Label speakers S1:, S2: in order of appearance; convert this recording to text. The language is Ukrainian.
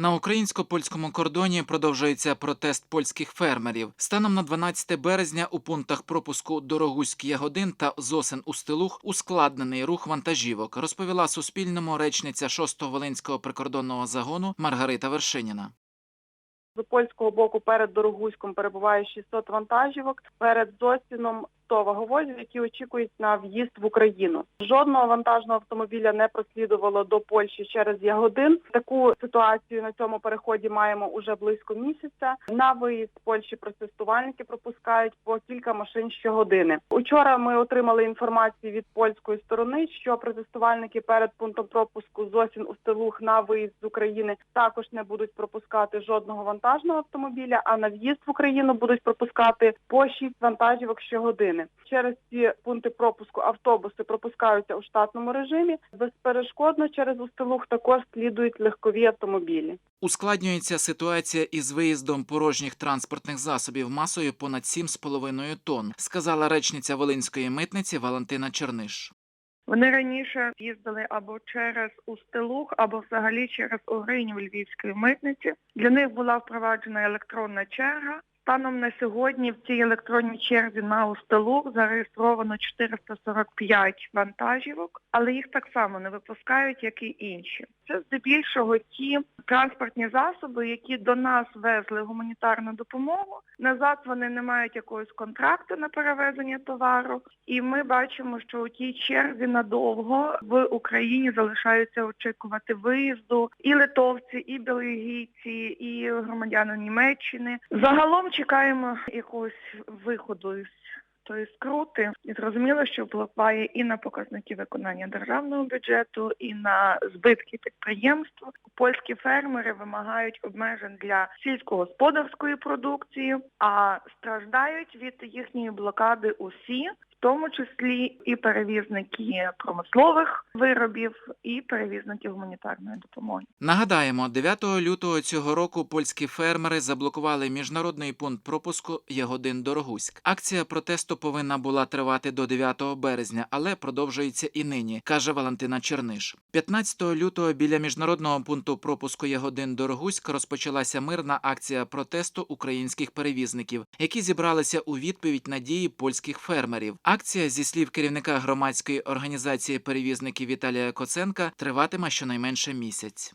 S1: На українсько-польському кордоні продовжується протест польських фермерів. Станом на 12 березня у пунктах пропуску Дорогуськ Ягодин та Зосин Устилух ускладнений рух вантажівок, розповіла Суспільному речниця 6-го Волинського прикордонного загону Маргарита Вершиніна.
S2: З польського боку перед Дорогуськом перебуває 600 вантажівок, перед Зосіном 100 ваговозів, які очікують на в'їзд в Україну. Жодного вантажного автомобіля не прослідувало до Польщі через Ягодин. Таку ситуацію на цьому переході маємо уже близько місяця. На виїзд Польщі протестувальники пропускають по кілька машин щогодини. Учора ми отримали інформацію від польської сторони, що протестувальники перед пунктом пропуску Зосін Устилух на виїзд з України також не будуть пропускати жодного вантажного автомобіля, а на в'їзд в Україну будуть пропускати по 6 вантажівок щогодини. Через ці пункти пропуску автобуси пропускаються у штатному режимі. Безперешкодно через Устилух також слідують легкові автомобілі.
S1: Ускладнюється ситуація із виїздом порожніх транспортних засобів масою понад 7,5 тонн, сказала речниця Волинської митниці Валентина Черниш.
S3: Вони раніше їздили або через Устилух, або взагалі через Угринів Львівської митниці. Для них була впроваджена електронна черга. Станом на сьогодні в цій електронній черзі на Устилух зареєстровано 445 вантажівок, але їх так само не випускають, як і інші. Це здебільшого ті транспортні засоби, які до нас везли гуманітарну допомогу. Назад вони не мають якогось контракту на перевезення товару, і ми бачимо, що у тій черзі надовго в Україні залишаються очікувати виїзду і литовці, і бельгійці, і громадяни Німеччини. Загалом чекаємо якогось виходу із тої скрути, і зрозуміло, що впливає і на показники виконання державного бюджету, і на збитки підприємств. Польські фермери вимагають обмежень для сільськогосподарської продукції, а страждають від їхньої блокади усі. Тому числі і перевізники промислових виробів, і перевізники гуманітарної допомоги.
S1: Нагадаємо, 9 лютого цього року польські фермери заблокували міжнародний пункт пропуску Ягодин Дорогуськ. Акція протесту повинна була тривати до 9 березня, але продовжується і нині, каже Валентина Черниш. 15 лютого біля міжнародного пункту пропуску Ягодин Дорогуськ розпочалася мирна акція протесту українських перевізників, які зібралися у відповідь на дії польських фермерів. Акція, зі слів керівника громадської організації перевізників Віталія Коценка, триватиме щонайменше місяць.